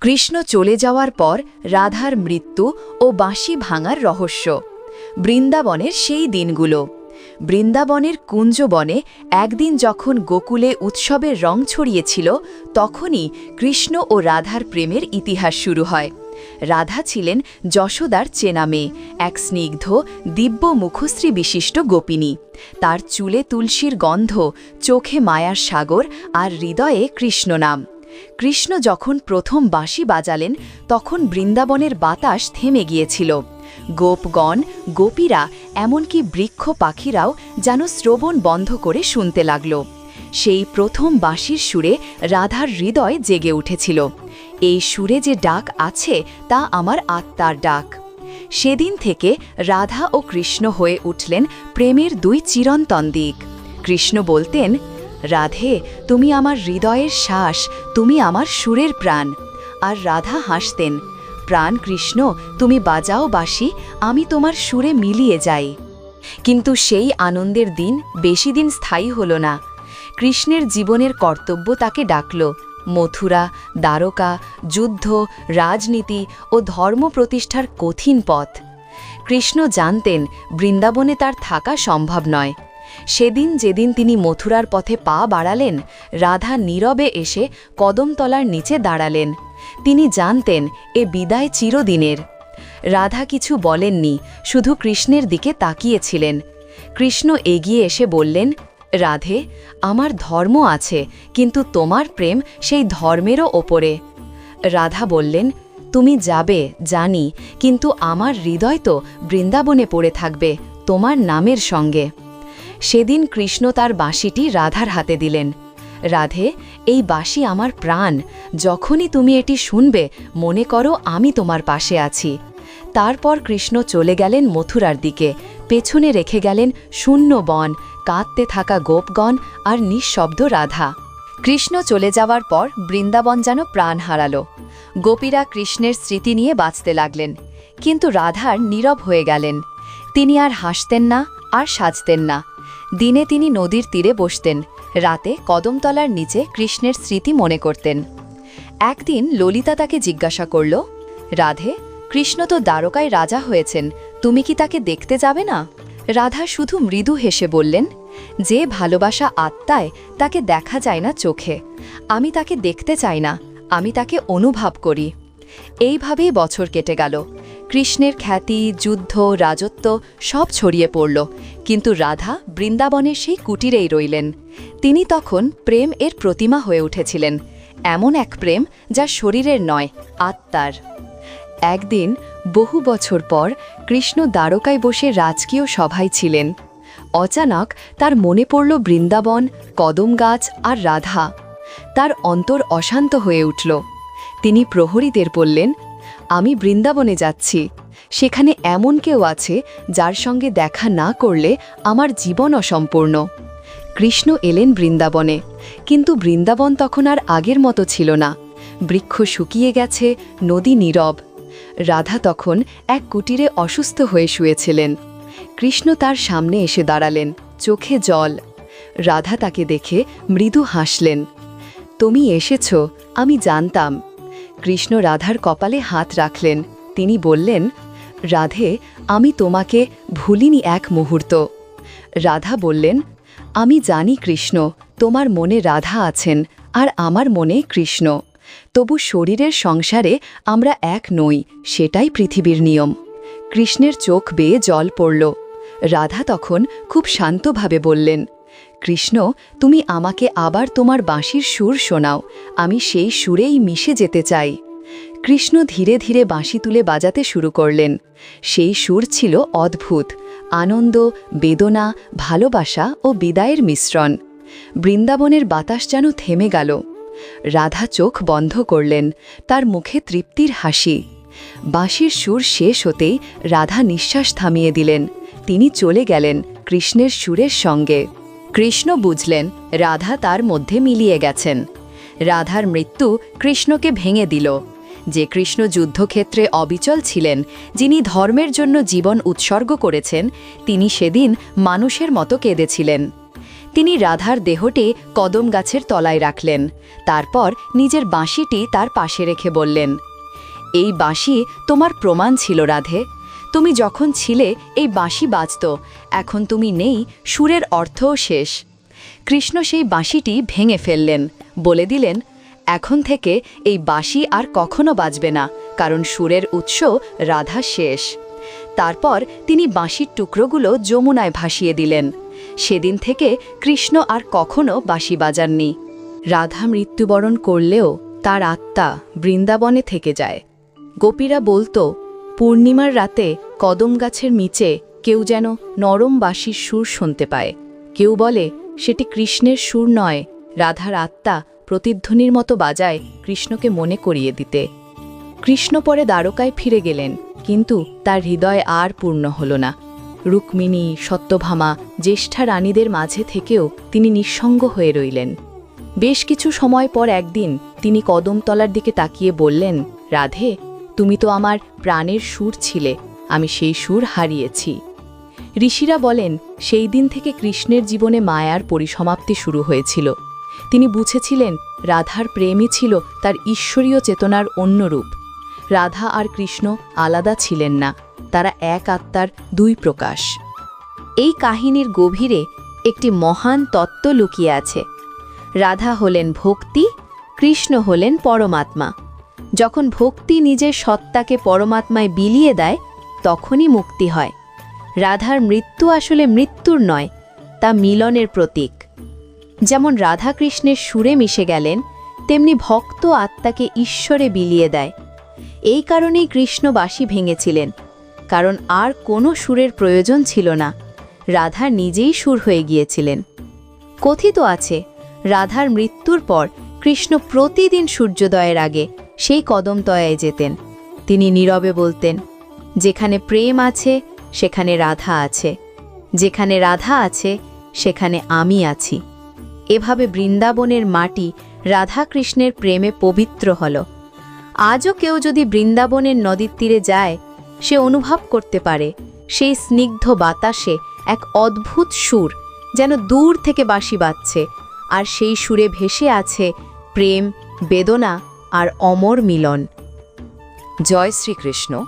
কৃষ্ণ চলে যাওয়ার পর রাধার মৃত্যু ও বাঁশি ভাঙার রহস্য। বৃন্দাবনের সেই দিনগুলো। বৃন্দাবনের কুঞ্জবনে একদিন যখন গোকুলে উৎসবের রং ছড়িয়েছিল, তখনই কৃষ্ণ ও রাধার প্রেমের ইতিহাস শুরু হয়। রাধা ছিলেন যশোদার চেনা মেয়ে, এক স্নিগ্ধ, দিব্য মুখশ্রী বিশিষ্ট গোপিনী। তার চুলে তুলসীর গন্ধ, চোখে মায়ার সাগর আর হৃদয়ে কৃষ্ণ নাম। কৃষ্ণ যখন প্রথম বাঁশি বাজালেন, তখন বৃন্দাবনের বাতাস থেমে গিয়েছিল। গোপগণ, গোপীরা, এমনকি বৃক্ষ পাখিরাও যেন শ্রবণ বন্ধ করে শুনতে লাগল। সেই প্রথম বাঁশির সুরে রাধার হৃদয় জেগে উঠেছিল। এই সুরে যে ডাক আছে, তা আমার আত্মার ডাক। সেদিন থেকে রাধা ও কৃষ্ণ হয়ে উঠলেন প্রেমের দুই চিরন্তন দিক। কৃষ্ণ বলতেন রাধে, তুমি আমার হৃদয়ের শ্বাস, তুমি আমার সুরের প্রাণ। আর রাধা হাসতেন, প্রাণ কৃষ্ণ, তুমি বাজাও বাসি আমি তোমার সুরে মিলিয়ে যাই। কিন্তু সেই আনন্দের দিন বেশি দিন স্থায়ী হল না। কৃষ্ণের জীবনের কর্তব্য তাকে ডাকল, মথুরা, দ্বারকা, যুদ্ধ, রাজনীতি ও ধর্ম প্রতিষ্ঠার কঠিন পথ। কৃষ্ণ জানতেন, বৃন্দাবনে তার থাকা সম্ভব নয়। সেদিন যেদিন তিনি মথুরার পথে পা বাড়ালেন, রাধা নীরবে এসে কদমতলার নিচে দাঁড়ালেন। তিনি জানতেন, এ বিদায় চিরদিনের। রাধা কিছু বলেননি, শুধু কৃষ্ণের দিকে তাকিয়েছিলেন। কৃষ্ণ এগিয়ে এসে বললেন, রাধে, আমার ধর্ম আছে, কিন্তু তোমার প্রেম সেই ধর্মেরও ওপরে। রাধা বললেন, তুমি যাবে, জানি, কিন্তু আমার হৃদয় তো বৃন্দাবনে পড়ে থাকবে, তোমার নামের সঙ্গে। সেদিন কৃষ্ণ তার বাঁশিটি রাধার হাতে দিলেন। রাধে, এই বাঁশি আমার প্রাণ। যখনই তুমি এটি শুনবে, মনে করো আমি তোমার পাশে আছি। তারপর কৃষ্ণ চলে গেলেন মথুরার দিকে। পেছনে রেখে গেলেন শূন্য বন, কাঁদতে থাকা গোপগণ আর নিঃশব্দ রাধা। কৃষ্ণ চলে যাওয়ার পর বৃন্দাবন যেন প্রাণ হারালো। গোপীরা কৃষ্ণের স্মৃতি নিয়ে বাঁচতে লাগলেন। কিন্তু রাধার নীরব হয়ে গেলেন। তিনি আর হাসতেন না, আর সাজতেন না। দিনে তিনি নদীর তীরে বসতেন, রাতে কদমতলার নিচে কৃষ্ণের স্মৃতি মনে করতেন। একদিন ললিতা তাকে জিজ্ঞাসা করল, রাধে, কৃষ্ণ তো দ্বারকায় রাজা হয়েছেন, তুমি কি তাকে দেখতে যাবে না? রাধা শুধু মৃদু হেসে বললেন, যে ভালোবাসা আত্মায়, তাকে দেখা যায় না চোখে। আমি তাকে দেখতে চাই না, আমি তাকে অনুভব করি। এইভাবেই বছর কেটে গেল। কৃষ্ণের খ্যাতি, যুদ্ধ, রাজত্ব সব ছড়িয়ে পড়ল। কিন্তু রাধা বৃন্দাবনের সেই কুটিরেই রইলেন। তিনি তখন প্রেম এর প্রতিমা হয়ে উঠেছিলেন। এমন এক প্রেম যা শরীরের নয়, আত্মার। একদিন, বহু বছর পর, কৃষ্ণ দ্বারকায় বসে রাজকীয় সভায় ছিলেন। অচানক তার মনে পড়ল বৃন্দাবন, কদম গাছ আর রাধা। তার অন্তর অশান্ত হয়ে উঠল। তিনি প্রহরীদের বললেন আমি বৃন্দাবনে যাচ্ছি। সেখানে এমন কেউ আছে যার সঙ্গে দেখা না করলে আমার জীবন অসম্পূর্ণ। কৃষ্ণ এলেন বৃন্দাবনে, কিন্তু বৃন্দাবন তখন আর আগের মতো ছিল না। বৃক্ষ শুকিয়ে গেছে, নদী নীরব। রাধা তখন এক কুটিরে অসুস্থ হয়ে শুয়েছিলেন। কৃষ্ণ তার সামনে এসে দাঁড়ালেন, চোখে জল। রাধা তাকে দেখে মৃদু হাসলেন, তুমি এসেছ, আমি জানতাম। কৃষ্ণ রাধার কপালে হাত রাখলেন। তিনি বললেন, রাধে, আমি তোমাকে ভুলিনি এক মুহূর্ত। রাধা বললেন, আমি জানি কৃষ্ণ, তোমার মনে রাধা আছেন আর আমার মনে কৃষ্ণ। তবু শরীরের সংসারে আমরা এক নই, সেটাই পৃথিবীর নিয়ম। কৃষ্ণের চোখ বেয়ে জল পড়ল। রাধা তখন খুব শান্তভাবে বললেন কৃষ্ণ, তুমি আমাকে আবার তোমার বাঁশির সুর শোনাও, আমি সেই সুরেই মিশে যেতে চাই। কৃষ্ণ ধীরে ধীরে বাঁশি তুলে বাজাতে শুরু করলেন। সেই সুর ছিল অদ্ভুত, আনন্দ, বেদনা, ভালোবাসা ও বিদায়ের মিশ্রণ। বৃন্দাবনের বাতাস যেন থেমে গেল। রাধা চোখ বন্ধ করলেন, তার মুখে তৃপ্তির হাসি। বাঁশির সুর শেষ হতেই রাধা নিঃশ্বাস থামিয়ে দিলেন। তিনি চলে গেলেন কৃষ্ণের সুরের সঙ্গে। কৃষ্ণ বুঝলেন, রাধা তার মধ্যে মিলিয়ে গেছেন। রাধার মৃত্যু কৃষ্ণকে ভেঙে দিল। যে কৃষ্ণ যুদ্ধক্ষেত্রে অবিচল ছিলেন, যিনি ধর্মের জন্য জীবন উৎসর্গ করেছেন, তিনি সেদিন মানুষের মতো কেঁদেছিলেন। তিনি রাধার দেহটি কদম গাছের তলায় রাখলেন, তারপর নিজের বাঁশিটি তার পাশে রেখে বললেন, এই বাঁশি তোমার প্রমাণ ছিল রাধে। তুমি যখন ছিলে, এই বাঁশি বাজত। এখন তুমি নেই, সুরের অর্থও শেষ। কৃষ্ণ সেই বাঁশিটি ভেঙে ফেললেন। বলে দিলেন, এখন থেকে এই বাঁশি আর কখনো বাজবে না, কারণ সুরের উৎস রাধা শেষ। তারপর তিনি বাঁশির টুকরোগুলো যমুনায় ভাসিয়ে দিলেন। সেদিন থেকে কৃষ্ণ আর কখনো বাঁশি বাজাননি। রাধা মৃত্যুবরণ করলেও তার আত্মা বৃন্দাবনে থেকে যায়। গোপীরা বলতো পূর্ণিমার রাতে কদম গাছের নিচে কেউ যেন নরম বাঁশির সুর শুনতে পায়। কেউ বলে, সেটি কৃষ্ণের সুর নয়, রাধার আত্মা প্রতিধ্বনির মতো বাজায় কৃষ্ণকে মনে করিয়ে দিতে। কৃষ্ণ পরে দ্বারকায় ফিরে গেলেন, কিন্তু তার হৃদয় আর পূর্ণ হল না। রুক্মিণী, সত্যভামা, জ্যেষ্ঠা রানীদের মাঝে থেকেও তিনি নিঃসঙ্গ হয়ে রইলেন। বেশ কিছু সময় পর একদিন তিনি কদমতলার দিকে তাকিয়ে বললেন, রাধে তুমি তো আমার প্রাণের সুর ছিলে, আমি সেই সুর হারিয়েছি। ঋষিরা বলেন, সেই দিন থেকে কৃষ্ণের জীবনে মায়ার পরিসমাপ্তি শুরু হয়েছিল। তিনি বুঝেছিলেন, রাধার প্রেমই ছিল তার ঈশ্বরীয় চেতনার অন্য রূপ। রাধা আর কৃষ্ণ আলাদা ছিলেন না, তারা এক আত্মার দুই প্রকাশ। এই কাহিনীর গভীরে একটি মহান তত্ত্ব লুকিয়ে আছে। রাধা হলেন ভক্তি, কৃষ্ণ হলেন পরমাত্মা। যখন ভক্তি নিজের সত্তাকে পরমাত্মায় বিলিয়ে দেয়, তখনই মুক্তি হয়। রাধার মৃত্যু আসলে মৃত্যুর নয়, তা মিলনের প্রতীক। যেমন রাধাকৃষ্ণের সুরে মিশে গেলেন, তেমনি ভক্ত আত্মাকে ঈশ্বরে বিলিয়ে দেয়। এই কারণেই কৃষ্ণ বাঁশি ভেঙেছিলেন, কারণ আর কোনো সুরের প্রয়োজন ছিল না। রাধা নিজেই সুর হয়ে গিয়েছিলেন। কথিত আছে, রাধার মৃত্যুর পর কৃষ্ণ প্রতিদিন সূর্যোদয়ের আগে সেই কদমতয়ায় যেতেন। তিনি নীরবে বলতেন, যেখানে প্রেম আছে, সেখানে রাধা আছে। যেখানে রাধা আছে, সেখানে আমি আছি। এভাবে বৃন্দাবনের মাটি রাধা কৃষ্ণের প্রেমে পবিত্র হল। আজও কেউ যদি বৃন্দাবনের নদীর তীরে যায়, সে অনুভব করতে পারে সেই স্নিগ্ধ বাতাসে এক অদ্ভুত সুর যেন দূর থেকে বাঁশি বাজছে, আর সেই সুরে ভেসে আছে প্রেম, বেদনা আর অমর মিলন। জয় শ্রীকৃষ্ণ।